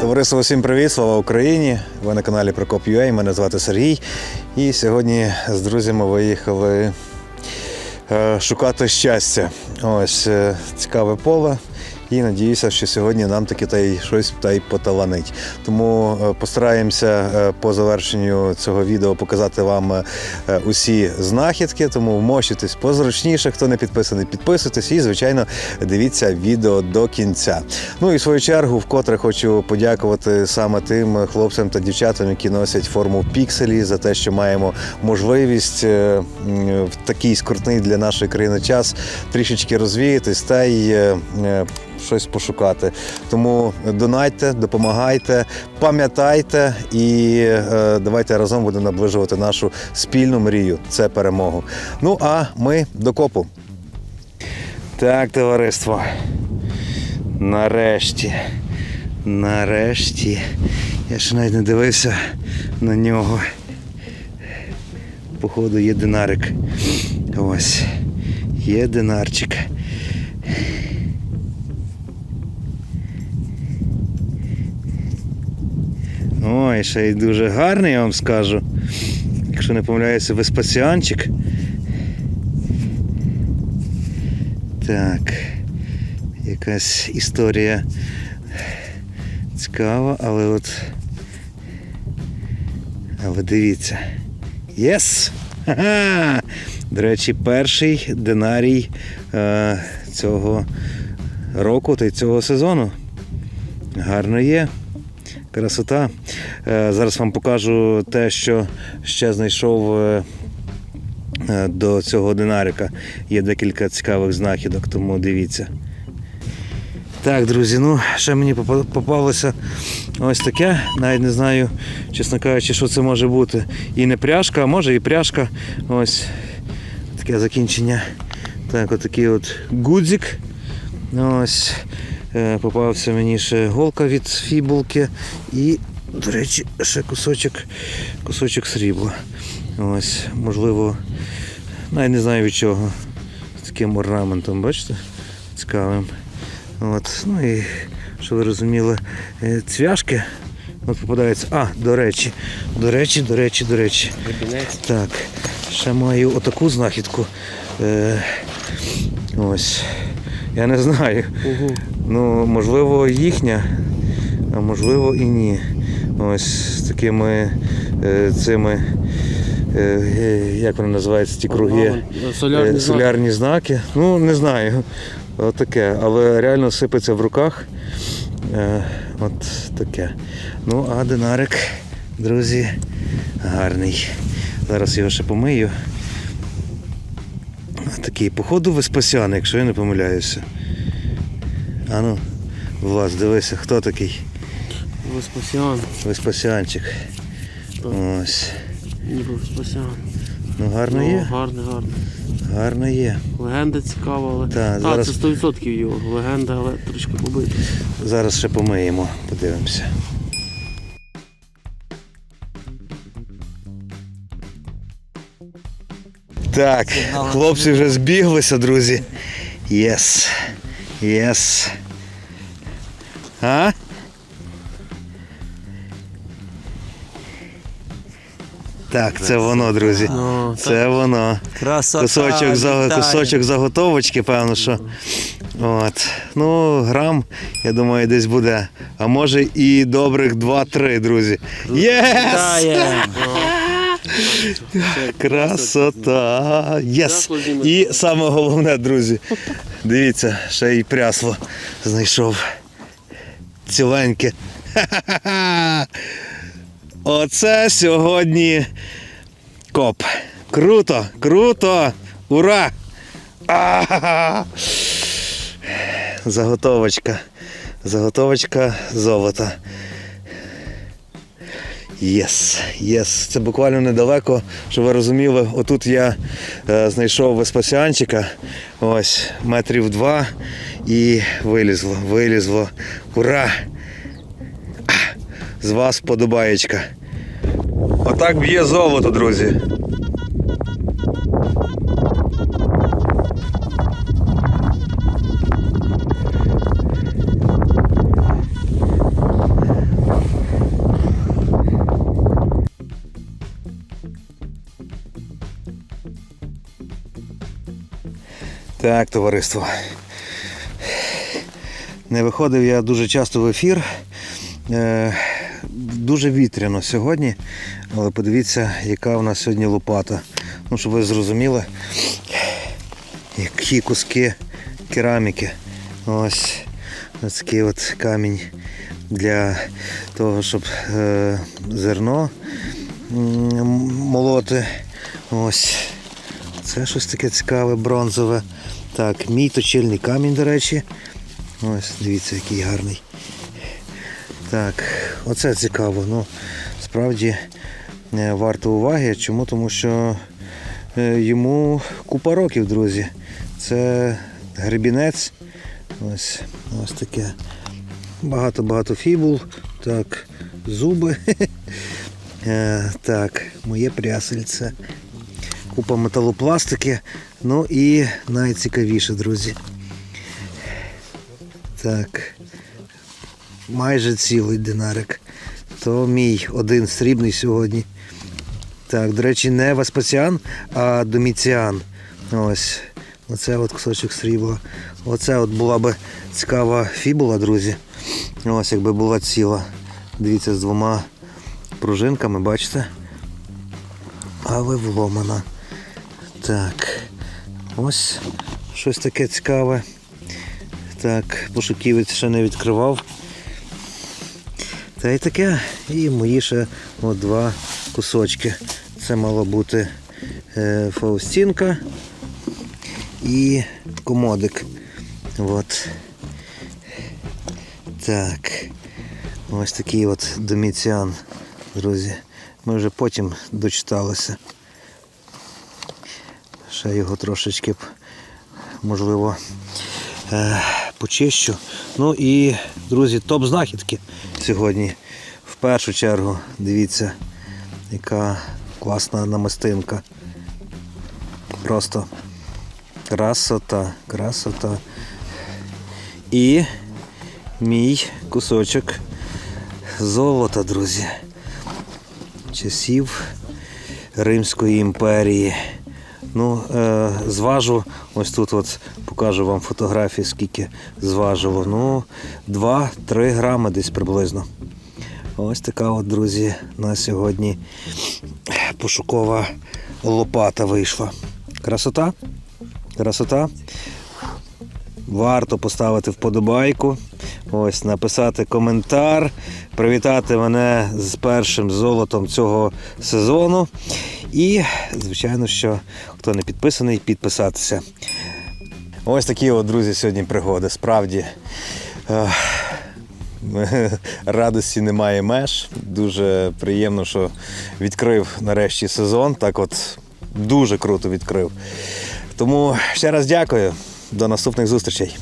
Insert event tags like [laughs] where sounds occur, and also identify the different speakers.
Speaker 1: Товариство, усім привіт, слава Україні! Ви на каналі Прокоп.ua, мене звати Сергій. І сьогодні з друзями виїхали е, шукати щастя. Ось е, цікаве поле. І надіюся, що сьогодні нам таки та й щось та й поталанить. Тому е, постараємося е, по завершенню цього відео показати вам е, усі знахідки. Тому вмощуйтесь позручніше. Хто не підписаний, підписуйтесь і, звичайно, дивіться відео до кінця. Ну і в свою чергу, вкотре хочу подякувати саме тим хлопцям та дівчатам, які носять форму пікселі, за те, що маємо можливість в такий скрутний для нашої країни час трішечки розвіятись та й щось пошукати. Тому донайте, допомагайте, пам'ятайте і е, давайте разом будемо наближувати нашу спільну мрію. Це перемогу. Ну а ми до копу. Так, товариство. Нарешті. Нарешті. Я ще навіть не дивився на нього. Походу, є динарик. Ось. Є динарчик. Ой, ще й дуже гарний, я вам скажу. Якщо не помиляюся, веспасіанчик. Так. Якась історія цікава, але от. Але дивіться. Єс! Ха-ха! До речі, перший динарій е, цього року та й цього сезону. Гарно є. Красота. Е, Зараз вам покажу те, що ще знайшов е, е, до цього динарика. Є декілька цікавих знахідок, тому дивіться. Так, друзі, ну ще мені попалося ось таке. Навіть не знаю, чесно кажучи, що це може бути. І не пряжка, а може і пряжка. Ось таке закінчення. Так, отакий от гудзик. Ось попався мені ще голка від фібулки і, до речі, ще кусочок, кусочок срібла. Ось, можливо, навіть не знаю від чого. З таким орнаментом, бачите? Цікавим. От, ну і що ви розуміли, е, цвяшки. От попадаються. А, до речі, до речі, до речі, до речі. Так, ще маю отаку знахідку. Е, ось. Я не знаю. Ну, можливо, їхня, а можливо і ні. Ось з такими е, цими, е, е, як вони називаються, ті круги.
Speaker 2: Солярні
Speaker 1: Е, солярні знаки. Ну, не знаю. Отаке. Але реально сипеться в руках. Е, От таке. Ну, а динарик, друзі, гарний. Зараз його ще помию. Такий, походу, Веспасян, якщо я не помиляюся. А ну, Влас, дивися, хто такий?
Speaker 2: Веспасіан.
Speaker 1: Веспасянчик. Ось.
Speaker 2: Веспасіан.
Speaker 1: Ну гарно
Speaker 2: Ну,
Speaker 1: є.
Speaker 2: Гарно, гарно.
Speaker 1: Гарно є.
Speaker 2: Легенда цікава, але.
Speaker 1: Та, зараз-
Speaker 2: це 100% його. Легенда, але трішки побита.
Speaker 1: Зараз ще помиємо, подивимося. Так, хлопці вже збіглися, друзі. Єс. Єс. А? Так, це воно, друзі.
Speaker 2: Ну,
Speaker 1: Це воно.
Speaker 3: Красота,
Speaker 1: Кусочок, за,
Speaker 3: вітаю.
Speaker 1: кусочок заготовочки, певно, що. От. Ну, грам, я думаю, десь буде. А може і добрих 2-3, друзі. Єс!
Speaker 3: Вітає. [laughs]
Speaker 1: Красота! Єс! І саме головне, друзі. Дивіться, ще й прясло знайшов. Ціленьке. [laughs] Оце сьогодні коп. Круто, круто! Ура! А-ха-ха! [laughs] Заготовочка. Заготовочка золота. Єс, єс. Це буквально недалеко, щоб ви розуміли. Отут я е, знайшов Веспасіанчика, ось метрів два, і вилізло, вилізло. Ура! З вас подобаєчка. Отак б'є золото, друзі. Так, товариство. Не виходив я дуже часто в ефір. Е, дуже вітряно сьогодні, але подивіться, яка у нас сьогодні лопата. Ну, щоб ви зрозуміли, які куски кераміки. Ось, ось такий от камінь для того, щоб е, зерно молоти. Ось. Це щось таке цікаве, бронзове. Так, мій точильний камінь, до речі. Ось, дивіться, який гарний. Так, оце цікаво. Ну, справді е, варто уваги. Чому? Тому що е, йому купа років, друзі. Це гребінець. Ось, ось таке. Багато-багато фібул. Так, зуби. [laughs] Е, Так, моє прясельце. Купа металопластики. Ну і найцікавіше, друзі. Так. Майже цілий динарик. То мій один срібний сьогодні. Так, до речі, не Веспасіан, а Доміціан. Ось. Оце от кусочок срібла. Оце от була би цікава фібула, друзі. Ось якби була ціла. Дивіться, з двома пружинками, бачите? Але вломана. Так. Ось щось таке цікаве. Так, пошуківець ще не відкривав. Та й таке. І мої ще от два кусочки. Це мало бути е, Фаустінка і комодик. От. Так. Ось такий от доміціан, друзі. Ми вже потім дочиталися. Ще його трошечки можливо, е, почищу. Ну і, друзі, топ знахідки сьогодні. В першу чергу, дивіться, яка класна намистинка. Просто красота, красота. І мій кусочок золота, друзі. Часів Римської імперії. Ну, е, зважу, ось тут от покажу вам фотографії, скільки зважило. Ну, 2-3 грами десь приблизно. Ось така от, друзі, на сьогодні пошукова лопата вийшла. Красота? Красота. Варто поставити вподобайку, ось написати коментар, привітати мене з першим золотом цього сезону. І, звичайно, що хто не підписаний, підписатися. Ось такі от, друзі, сьогодні пригоди. Справді е, [laughs] радості немає меж. Дуже приємно, що відкрив нарешті сезон. Так от дуже круто відкрив. Тому ще раз дякую. До наступних зустрічей.